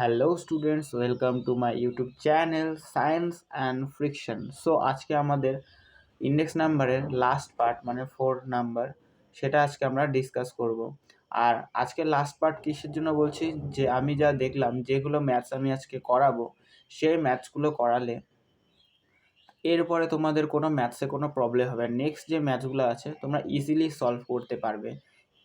Hello students welcome to my YouTube channel science and friction so আজকে আমাদের index নাম্বারের last part মানে four number সেটা আজকে আমরা ডিসকাস করব। আর আজকে লাস্ট পার্ট কিসের জন্য বলছি? যে আমি যা দেখলাম, যেগুলো ম্যাথস আমি আজকে করাবো, সেই ম্যাথসগুলো করালে এরপরে তোমাদের কোনো ম্যাথসে কোনো প্রবলেম হবে নেক্সট যে ম্যাথসগুলো আছে, তোমরা ইজিলি সলভ করতে পারবে।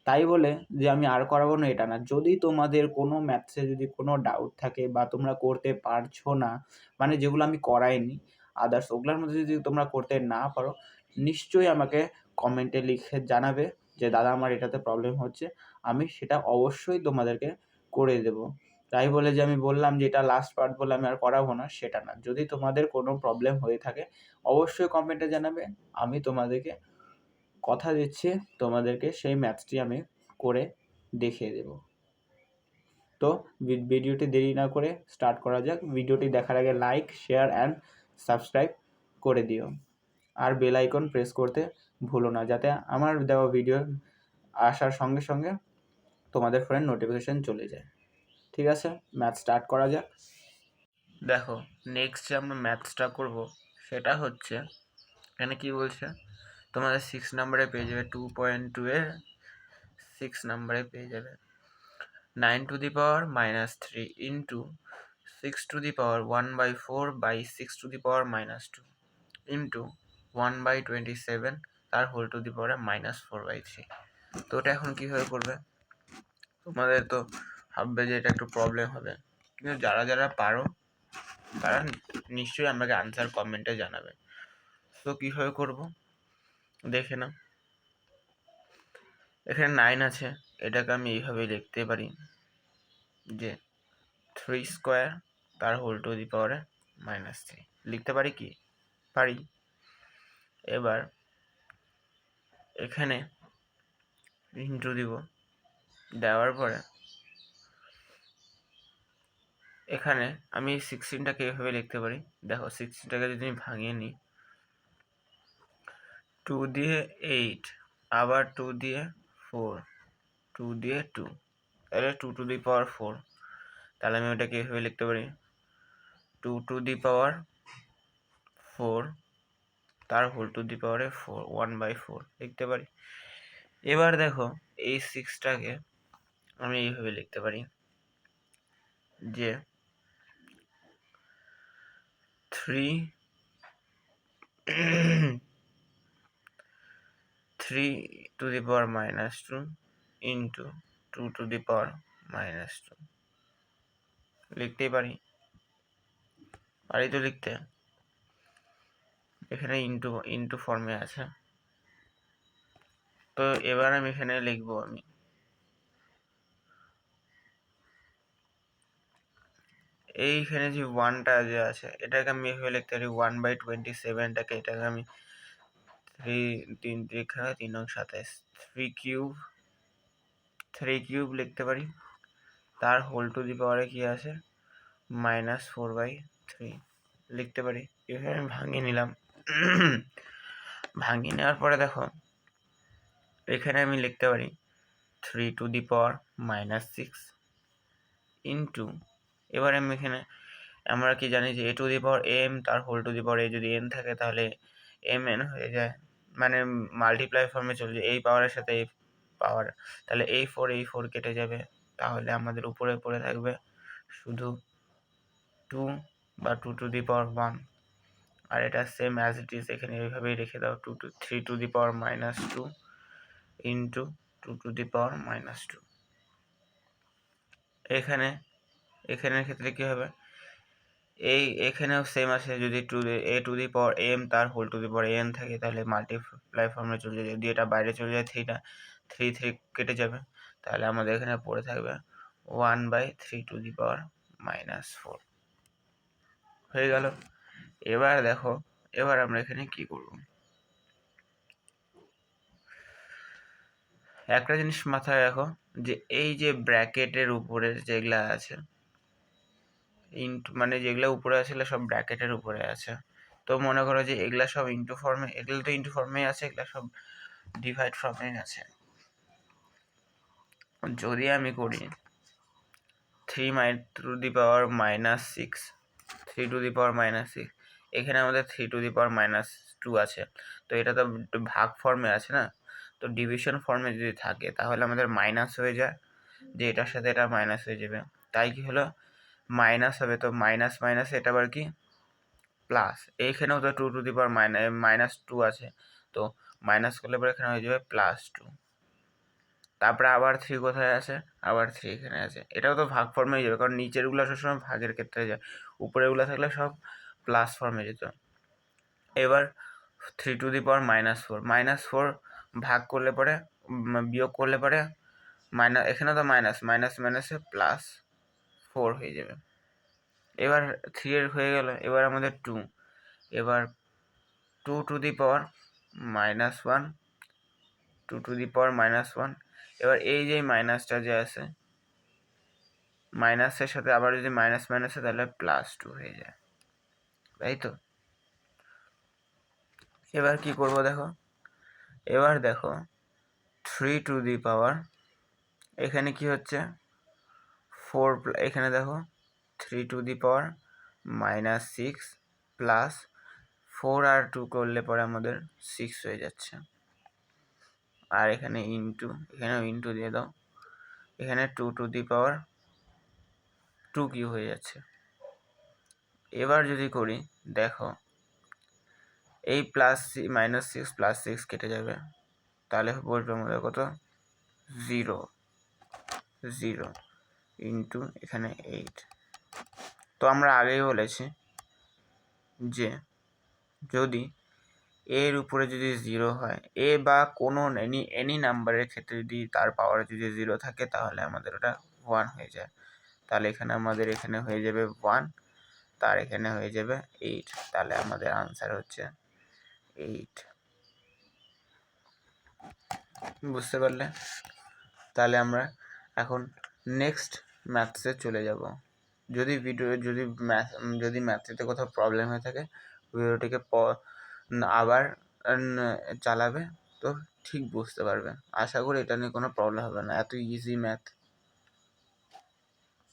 তাই বলে যে আমি আর করাবো না, এটা না। যদি তোমাদের কোনো ম্যাথসে যদি কোনো ডাউট থাকে বা তোমরা করতে পারছ না মানে যেগুলো আমি করাইনি আদার্স ওগুলোর মধ্যে যদি তোমরা করতে না পারো, নিশ্চয়ই আমাকে কমেন্টে লিখে জানাবে যে, দাদা, আমার এটাতে প্রবলেম হচ্ছে, আমি সেটা অবশ্যই তোমাদেরকে করে দেব। তাই বলে যে, আমি বললাম যে, এটা লাস্ট পার্ট বলে আমি আর করাবো না, সেটা না। যদি তোমাদের কোনো প্রবলেম হয়ে থাকে, অবশ্যই কমেন্টে জানাবে, আমি তোমাদেরকে কথা দিচ্ছি, তোমাদেরকে সেই ম্যাথসটি আমি করে দেখিয়ে দেব। তো ভিডিওটি দেরি না করে স্টার্ট করা যাক। ভিডিওটি দেখার আগে লাইক শেয়ার অ্যান্ড সাবস্ক্রাইব করে দিও। আর বেল আইকন প্রেস করতে ভুলো না, যাতে আমার দেওয়া ভিডিও আসার সঙ্গে সঙ্গে তোমাদের ফোনের নোটিফিকেশান চলে যায়। ঠিক আছে ম্যাথ স্টার্ট করা যাক। দেখো নেক্সট যে আমরা ম্যাথসটা করব, সেটা হচ্ছে, এখানে কি বলছে? তোমাদের সিক্স নাম্বারে পেয়ে যাবে টু পয়েন্ট টু এর সিক্স নাম্বারে পেয়ে যাবে। Nine to the power minus three into six to the power one by four by six to the power minus two into one by twenty seven তার whole to the পাওয়ারে minus four by three তো ওটা এখন কীভাবে করবে? তোমাদের তো ভাববে যে এটা একটু প্রবলেম হবে। কিন্তু যারা যারা পারো, তারা নিশ্চয়ই আমাকে আনসার কমেন্টে জানাবে। তো কীভাবে করব? দেখে নাও। এখানে নাইন আছে। এটাকে আমি এইভাবে লিখতে পারি যে থ্রি স্কোয়ার তার হোল টু দি পাওয়ারে মাইনাস থ্রি লিখতে পারি কি? পারি। এবার এখানে ইন্টু দিব। দেওয়ার পরে এখানে আমি সিক্সটিনটাকে এভাবে লিখতে পারি। দেখো সিক্সটিনটাকে যদি আমি ভাঙিয়ে নিই টু দিয়ে এইট আবার টু দিয়ে ফোর টু দিয়ে টু তাহলে two to the power four তাহলে আমি ওটাকে এভাবে লিখতে পারি two to the power four তার হোল টু দি পাওয়ারে ফোর ওয়ান বাই ফোর লিখতে পারি। এবার দেখো, এই সিক্সটাকে আমি এইভাবে লিখতে পারি যে three three to the power minus two into two to the power minus two লিখতেই পারি? পারি তো লিখতে। এখানে ইন্টু ইন্টু ফর্মে আছে। তো এবার আমি এখানে লিখব আমি। এইখানে যে ওয়ানটা যে আছে, এটাকে আমি এভাবে লিখতে পারি ওয়ান বাই টোয়েন্টি সেভেনটাকে এটাকে আমি তিন এখানে তিন নং সাতাইশ থ্রি কিউব থ্রি কিউব লিখতে পারি। তার হোল টু দি পাওয়ারে কী আছে? মাইনাস ফোর বাই থ্রি লিখতে পারি। এভাবে আমি ভাঙিয়ে নিলাম। ভাঙিয়ে নেওয়ার পরে দেখো, এখানে আমি লিখতে পারি three to the power minus six into এবার আমি এখানে, আমরা কি জানি যে a to the power m তার হোল টু দি পাওয়ার এ যদি এন থাকে তাহলে এম এন হয়ে যায়। মানে মাল্টিপ্লাই ফর্মে চলে যায়। এই পাওয়ারের সাথে এই পাওয়ার তাহলে এই ফোর এই ফোর কেটে যাবে। তাহলে আমাদের উপরে পড়ে থাকবে শুধু টু বা two to the power one আর এটা সেম অ্যাজ ইট ইজ এখানে এইভাবেই রেখে দাও। Two two three to the power minus two into two to the power minus two এখানে, এখানের ক্ষেত্রে কী হবে? এই এখানেও সেম আছে, যদি two a to the power m তার whole to the power n থাকে, তাহলে মাল্টিপ্লাই ফর্মে চলে যায়। যদি এটা বাইরে চলে যায় থ্রিটা থ্রি থ্রি কেটে যাবে। তাহলে আমাদের এখানে পড়ে থাকবে one by three to the power minus four হয়ে গেল। এবার দেখো, এবার আমরা এখানে কি করব? একটা জিনিস মাথায় রাখো যে, এই যে ব্র্যাকেটের উপরে যেগুলা আছে ইন্টু মানে যেগুলো উপরে আছে, এগুলো সব ব্র্যাকেটের উপরে আছে। তো মনে করো যে এগুলা সব ইন্টু ফর্মে এগুলো তো ইন্টু ফর্মেই আছে, এগুলো সব ডিভাইড ফর্মেই আছে। যদি আমি করি three my to the power minus six three to the power minus six এখানে আমাদের three to the power minus two আছে। তো এটা তো ভাগ ফর্মে আছে না? তো ডিভিশন ফর্মে যদি থাকে, তাহলে আমাদের মাইনাস হয়ে যায়, যে এটার সাথে এটা মাইনাস হয়ে যাবে। তাই কি হলো? মাইনাস হবে, তো মাইনাস মাইনাস এটা আবার কি? প্লাস এইখানেও তো two to the power minus minus two আছে, তো মাইনাস করলে পরে এখানে হয়ে যাবে প্লাস টু তারপরে আবার থ্রি কোথায় আছে? আবার থ্রি এখানে আছে। এটাও তো ভাগ ফর্মে যাবে, কারণ নিচেরগুলো সবসময় ভাগের ক্ষেত্রে যায়। উপরেরগুলো থাকলে সব প্লাস ফর্মে যেত। এবার three to the power minus four minus four ভাগ করলে পরে বিয়োগ করলে পরে মাইনাস এখানে তো মাইনাস মাইনাস মাইনাসে প্লাস ফোর হয়ে যাবে। এবার থ্রি এর হয়ে গেল, এবার আমাদের টু এবার two to the power minus one two to the power minus one এবার এই যে মাইনাসটা যে আছে মাইনাসের সাথে আবার যদি মাইনাস মাইনাসে তাহলে প্লাস টু হয়ে যায়। তাই তো? এবার কি করব দেখো? এবার দেখো থ্রি টু দি পাওয়ার এখানে কি হচ্ছে? ফোর এখানে দেখো, three to the power minus six plus four R two করলে পরে আমাদের সিক্স হয়ে যাচ্ছে। আর এখানে ইন্টু, এখানেও ইন্টু দিয়ে দাও, এখানে two to the power two Q হয়ে যাচ্ছে। এবার যদি করি, দেখো, এই plus minus six plus six কেটে যাবে, তাহলে বসবে আমাদের কত? Zero zero. ইন্টু এখানে এইট তো আমরা আগেই বলেছি যে যদি এর উপরে যদি জিরো হয় এ বা কোনো এনি এনি নাম্বারের ক্ষেত্রে যদি তার পাওয়ার যদি জিরো থাকে, তাহলে আমাদের ওটা ওয়ান হয়ে যায়। তাহলে এখানে আমাদের এখানে হয়ে যাবে ওয়ান তার এখানে হয়ে যাবে এইট তাহলে আমাদের আনসার হচ্ছে এইট বুঝতে পারলে? তাহলে আমরা এখন নেক্সট ম্যাথসে চলে যাব। যদি ভিডিও যদি ম্যাথ যদি ম্যাথসেতে কোথাও প্রবলেম হয়ে থাকে ভিডিওটিকে আবার চালাবে, তো ঠিক বুঝতে পারবে। আশা করি এটা নিয়ে কোনো প্রবলেম হবে না। এত ইজি ম্যাথ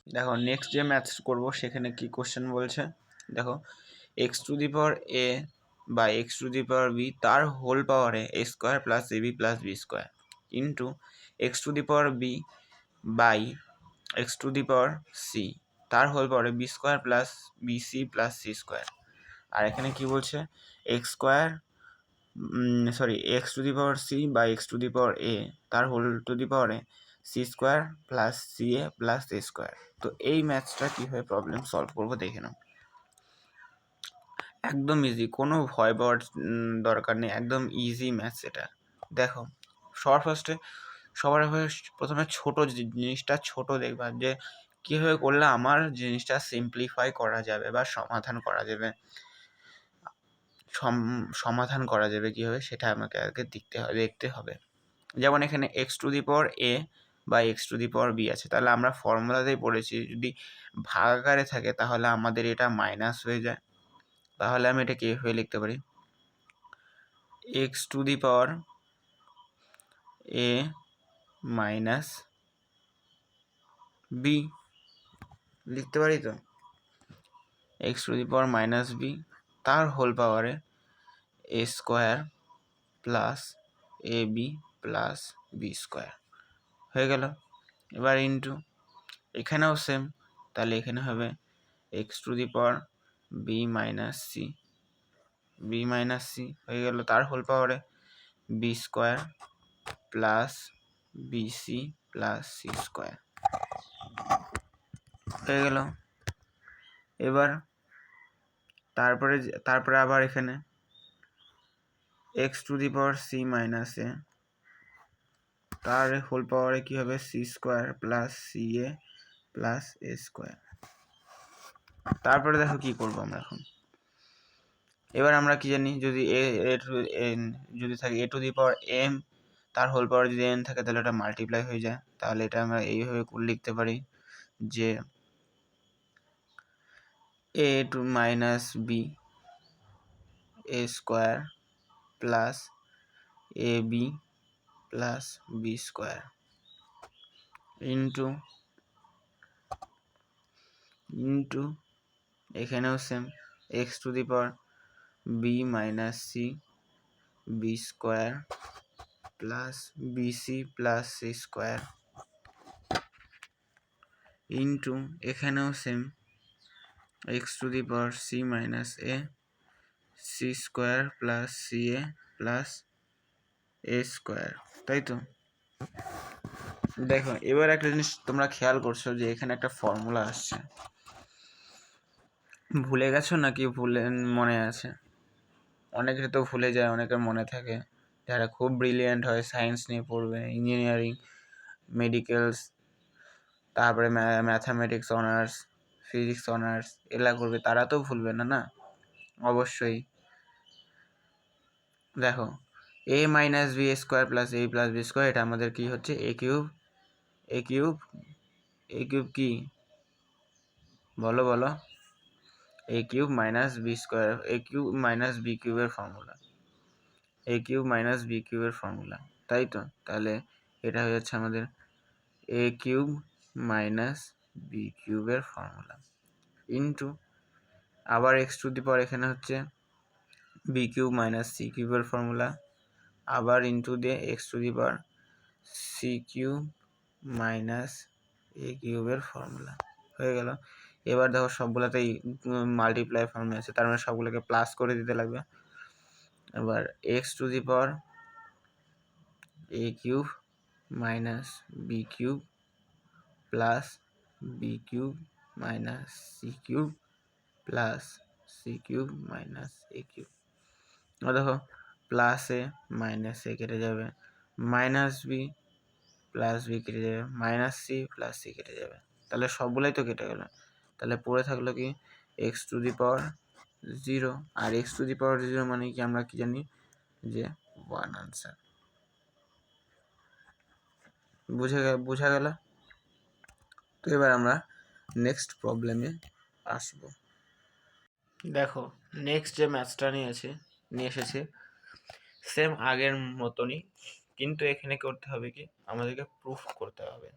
দেখো নেক্সট যে ম্যাথস করব, সেখানে কি কোশ্চেন বলছে? দেখো এক্স টু দি পাওয়ার এ বা x to the power b তার হোল পাওয়ারে a square plus a b plus b square into x to the power b by x to the power c, তার whole পাওয়ারে b square plus b c plus c square আর এখানে কি বলছে? X square sorry x to the power c বা x to the power a তার whole to the পাওয়ারে c square plus c a plus a square তো এই ম্যাথসটা কীভাবে problem solve করব দেখে নাও। একদম ইজি কোনো ভয় পাওয়ার দরকার নেই, একদম ইজি ম্যাথস এটা। দেখো, সবার ফার্স্টে সবার হয়ে প্রথমে ছোট জিনিসটা ছোট দেখবা যে, কীভাবে করলে আমার জিনিসটা সিম্পলিফাই করা যাবে বা সমাধান করা যাবে। সমাধান করা যাবে কীভাবে সেটা আমাকে আগে দেখতে হবে দেখতে হবে। যেমন এখানে এক্স টু দি পাওয়ার এ বা x to the power b আছে, তাহলে আমরা ফর্মুলাতেই পড়েছি যদি ভাগাকারে থাকে তাহলে আমাদের এটা মাইনাস হয়ে যায়। তাহলে আমি এটাকে হয়ে লিখতে পারি। X to the power a minus b. লিখতে পারি তো? X to the power minus b, তার হোল পাওয়ারে a square plus a b plus b square. হয়ে গেল। এবার ইন্টু এখানেও সেম তাহলে এখানে হবে x to the power b minus c b minus c হয়ে গেল তার হোল পাওয়ারে b square plus b c plus c square হয়ে গেল। এবার তারপরে তারপরে আবার এখানে x to the power c minus a তার হোল পাওয়ারে কী হবে? C square plus c a plus a square তারপরে দেখো কি করব আমরা এখন। এবার আমরা কি জানি? যদি এ যদি থাকে a to the power m তার হোল পাওয়ার যদি এন থাকে তাহলে ওটা মাল্টিপ্লাই হয়ে যায়। তাহলে এটা আমরা এইভাবে লিখতে পারি যে a to minus b a square plus a b plus b square into into এখানেও same x to the power b minus c b square plus b c plus c square into এখানেও same. X to the power c minus a, c square plus c a plus a square, তাই তো? দেখো, এবার একটা জিনিস তোমরা খেয়াল করছ যে এখানে একটা ফর্মুলা আসছে। ভুলে গেছো নাকি? ভুলে, মনে আছে? অনেকের তো ভুলে যায়, অনেকের মনে থাকে। যারা খুব ব্রিলিয়েন্ট হয় সায়েন্স নিয়ে পড়বে ইঞ্জিনিয়ারিং মেডিকেলস তারপরে ম্যাথামেটিক্স অনার্স ফিজিক্স অনার্স এগুলা করবে, তারা তো ভুলবে না না? অবশ্যই। দেখো a minus b square plus a plus b square এটা আমাদের কি হচ্ছে? A cube a cube a cube কি? বলো বলো। A cube minus b square a cube minus b কিউবের formula a cube minus b কিউবের ফর্মুলা তাই তো? তাহলে এটা হয়ে যাচ্ছে আমাদের এ কিউব মাইনাস বি কিউবের ফর্মুলা ইন্টু আবার এক্স টু দি পাওয়ার এখানে হচ্ছে বি কিউব মাইনাস সি কিউবের ফর্মুলা আবার ইন্টু দিয়ে x to the power c cube minus a কিউবের ফর্মুলা হয়ে গেল। এবার দেখো সবগুলোতেই মাল্টিপ্লাই ফর্মে আছে। তার মানে সবগুলোকে প্লাস করে দিতে লাগবে। এবার x to the power a cube minus b cube plus b cube minus c cube plus c cube minus a cube দেখো প্লাস এ মাইনাস এ কেটে যাবে মাইনাস বি প্লাস বি কেটে যাবে মাইনাস সি প্লাস সি কেটে যাবে তাহলে সবগুলোই তো কেটে গেল তাহলে পড়ে থাকল কি x to the power zero R x to the power zero মানে কি আমরা কি জানি? যে ওয়ান আনসার বুঝে বোঝা গেল? তো এবার আমরা নেক্সট প্রবলেমে আসব। দেখো নেক্সট যে ম্যাথসটা নিয়ে আছে, নিয়ে এসেছে সেম আগের মতনই, কিন্তু এখানে করতে হবে কি? আমাদেরকে প্রুফ করতে হবে।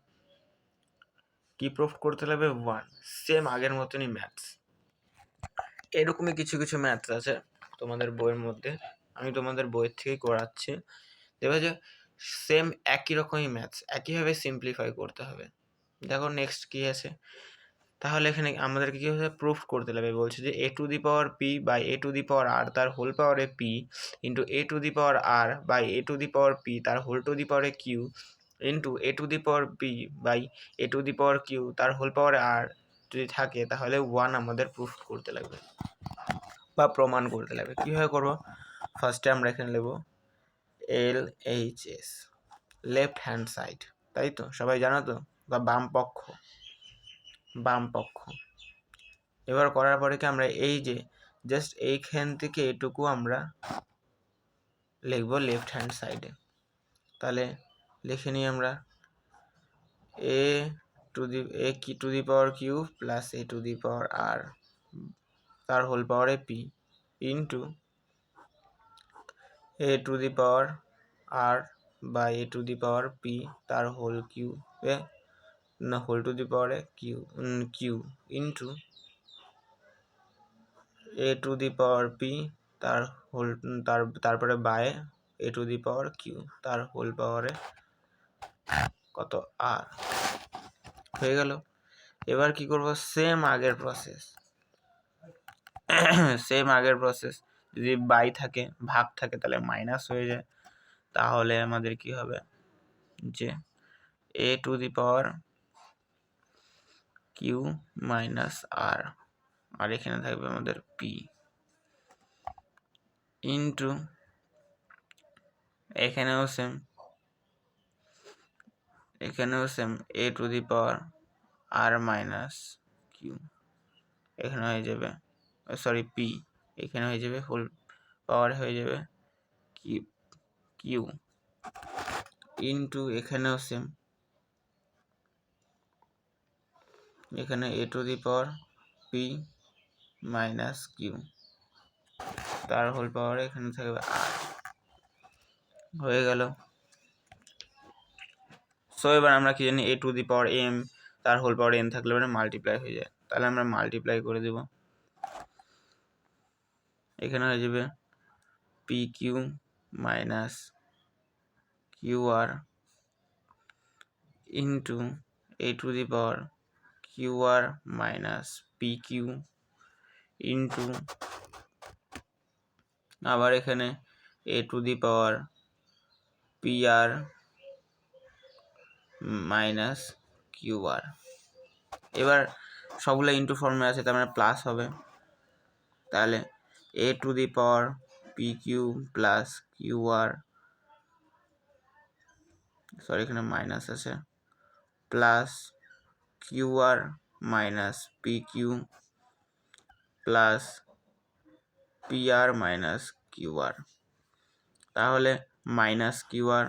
কি প্রুফ করতে হবে? ওয়ান সেম আগের মতনই ম্যাথস এরকমই কিছু কিছু ম্যাথস আছে তোমাদের বইয়ের মধ্যে। আমি তোমাদের বইয়ের থেকেই করাচ্ছি। দেখবে যে সেম একই রকমই ম্যাথস একইভাবে সিম্পলিফাই করতে হবে। দেখো নেক্সট কী আছে? তাহলে এখানে আমাদেরকে কী হবে প্রুফ করতে হবে। বলছে যে a to the power p by a to the power r তার হোল পাওয়ারে p into a to the power r by a to the power p তার হোল টু দি পাওয়ারে q into a to the power p by a to the power q তার whole পাওয়ারে আর যদি থাকে, তাহলে one আমাদের proof করতে লাগবে। বা প্রমাণ করতে লাগবে। কীভাবে করব? ফার্স্টে আমরা এখানে নেব L H S left hand side তাই তো? সবাই জানো তো? বা বাম পক্ষ। বাম পক্ষ। এবার করার পরে কি আমরা এই যে জাস্ট এইখান থেকে এটুকু আমরা লিখব লেফট হ্যান্ড সাইডে তাহলে লিখে নিই আমরা এ টু দি এ কি to the power q plus a to the power r তার হোল পাওয়ারে p into a to the power r বা a to the power p তার হোল কিউ এ না হোল টু দি পাওয়ারে q q into a to the power p তার whole তার, তারপরে by a to the power q তার whole পাওয়ারে কত? আর হয়ে গেল। এবার কি করব? সেম আগের প্রসেস সেম আগের প্রসেস যদি বাই থাকে, ভাগ থাকে, তাহলে মাইনাস হয়ে যায়। তাহলে আমাদের কি হবে? যে a to the power q minus r আর এখানে থাকবে আমাদের পি ইন্টু এখানেও সেম এখানেও same a to the power r minus q এখানে হয়ে যাবে সরি পি এখানে হয়ে যাবে হোল পাওয়ার হয়ে যাবে কিউ কিউ ইন্টু এখানেও সেম এখানে a to the power p minus q তার হোল পাওয়ার এখানে থাকবে আর হয়ে গেল। সো এবার আমরা কি জানি? A to the power m তার হোল পাওয়ার এন থাকলে মানে মাল্টিপ্লাই হয়ে যায়। তাহলে আমরা মাল্টিপ্লাই করে দেব। এখানে হয়ে যাবে p q minus q r into a to the power q r minus p q into আবার এখানে a to the power p r minus q r এবার সবগুলো ইন্টু ফর্মে আছে, তার মানে প্লাস হবে। তাহলে a to the power p q plus q r sorry এখানে মাইনাস আছে। Plus q r minus p q plus p r minus q r তাহলে মাইনাস কিউ আর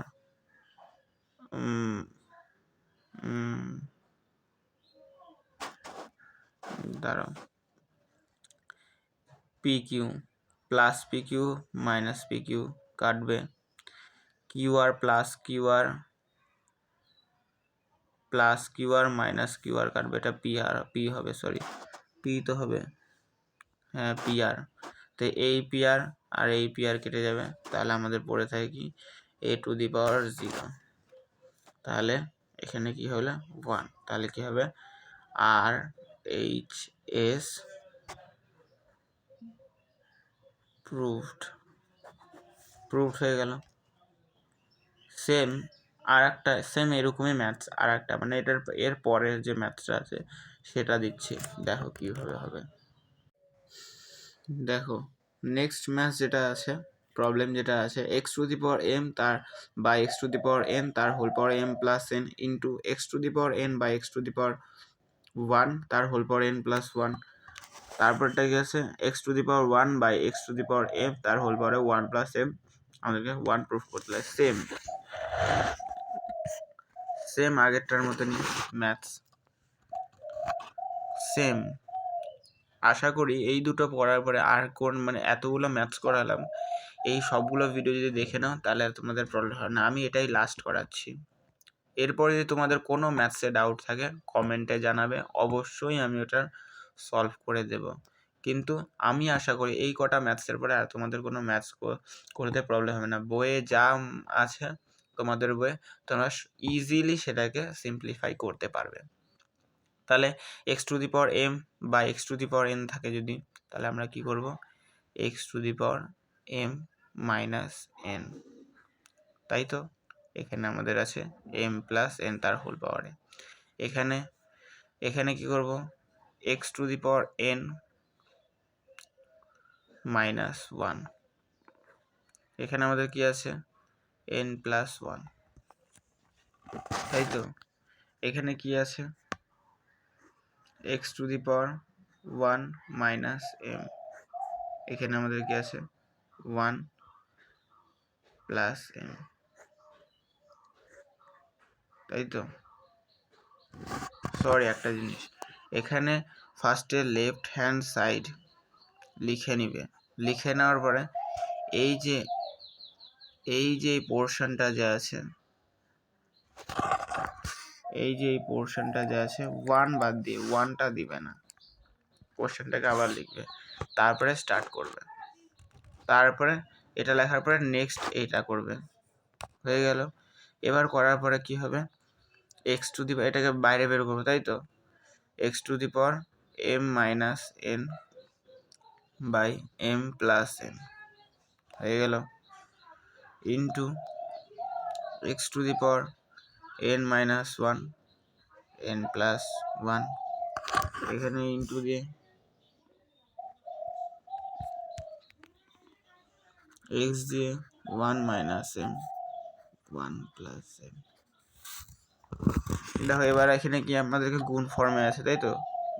দাঁড়াও। P q plus p q minus p q কাটবে। Q r plus q r plus q r minus q r কাটবে। এটা p আর p হবে sorry p তো হবে হ্যাঁ P R তো এই পি আর আর এই পি আর কেটে যাবে। তাহলে আমাদের পড়ে থাকে কি এ টু দি পাওয়ার জিরো তাহলে এখানে কি হলো ওয়ান তাহলে কি হবে? R H S proved proved হয়ে গেল। সেম আর একটা সেম এরকমই ম্যাথস আর একটা মানে এটার, এর পরের যে ম্যাথসটা আছে, সেটা দিচ্ছি। দেখো কীভাবে হবে। দেখো নেক্সট ম্যাথ যেটা আছে প্রবলেম যেটা আছে x to the power m তার by x to the power n তার whole power m plus n into x to the power n by x to the power one তার whole power n plus one তারপরটা কি আছে? X to the power one by x to the power m তার whole পাওয়ারে one plus m আমাদেরকে one proof করতে লাগে same same আগেরটার মতনই ম্যাথস সেম আশা করি এই দুটো পড়ার পরে আর কোন মানে এতগুলো ম্যাথস করালাম। এই সবগুলো ভিডিও যদি দেখে নাও, তাহলে তোমাদের প্রবলেম হয় না। আমি এটাই লাস্ট করাচ্ছি। এরপরে যদি তোমাদের কোনো ম্যাথসে ডাউট থাকে কমেন্টে জানাবে। অবশ্যই আমি ওটার সলভ করে দেব। কিন্তু আমি আশা করি এই কটা ম্যাথসের পরে আর তোমাদের কোনো ম্যাথস করতে প্রবলেম হবে না। বইয়ে যা আছে তোমাদের বইয়ে, তোমরা ইজিলি সেটাকে সিম্পলিফাই করতে পারবে। তাহলে x to the power m বা x to the power n থাকে যদি, তাহলে আমরা কি করব? X to the power m minus n তাই তো? এখানে আমাদের আছে এম প্লাস এন তার হোল পাওয়ারে এখানে এখানে কি করব? X to the power n minus one এখানে আমাদের কি আছে? এন প্লাস ওয়ান তাই তো? এখানে কি আছে? X to the power one minus m এখানে আমাদের কি আছে? ওয়ান প্লাস এম তাই তো? সরি একটা জিনিস। এখানে ফার্স্টে লেফট হ্যান্ড সাইড লিখে নিবে। লিখে নেওয়ার পরে এই যে এই যে পোর্শনটা যে আছে, এই যে এই পোর্শনটা যে আছে ওয়ান বাদ দিয়ে ওয়ানটা দিবে না। পোর্শনটাকে আবার লিখবে। তারপরে স্টার্ট করবে। তারপরে এটা লেখার পরে নেক্সট এইটা করবে। হয়ে গেল। এবার করার পরে কি হবে? এক্স টু দি এটাকে বাইরে বের করব, তাই তো? এক্স টু দি পর m minus n by m plus n হয়ে গেল। ইন্টু এক্স টু দি পর n minus one n plus one এখানে ইন্টু দিয়ে এক্স দিয়ে one minus m one plus m দেখো, এবার এখানে কি আমাদেরকে গুণ ফর্মে আছে, তাই তো?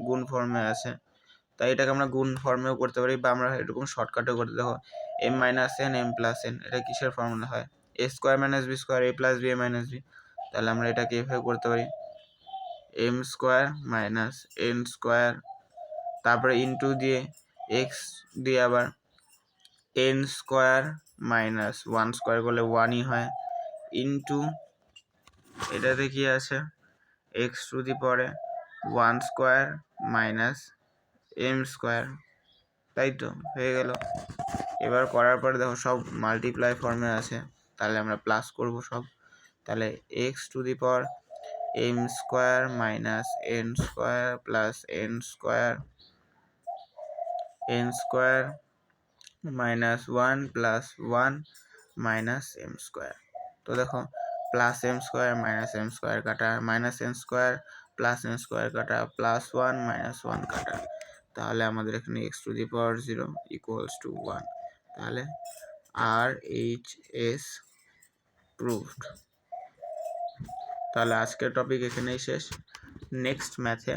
গুণ ফর্মে আছে। তাই এটাকে আমরা গুণ ফর্মেও করতে পারি, বা আমরা এরকম শর্টকাটও করতে, দেখো m minus n m plus n এটা কিসের ফর্মুলা হয়? A square minus b square a plus b a minus b তাহলে আমরা এটাকে এভাবে করতে পারি। M square minus n square তারপরে ইন্টু দিয়ে এক্স দিয়ে আবার n square minus one square করলে ওয়ানই হয় ইন্টু, এটাতে কি আছে? এক্স টু দি পরে one square minus m square. তাই তো, হয়ে গেল। এবার করার পরে দেখো সব মাল্টিপ্লাই ফর্মে আছে, তাহলে আমরা প্লাস করব সব। তাহলে x to the power m square minus n square plus n square n square minus one plus one minus m square তো দেখো plus m square minus m square কাটা minus m square plus m square কাটা plus one minus one কাটা। তাহলে আমাদের এখানে x to the power zero equals to one তাহলে R H S proved তাহলে আজকের টপিক এখানেই শেষ। নেক্সট ম্যাথে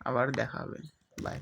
আবার দেখা হবে। বাই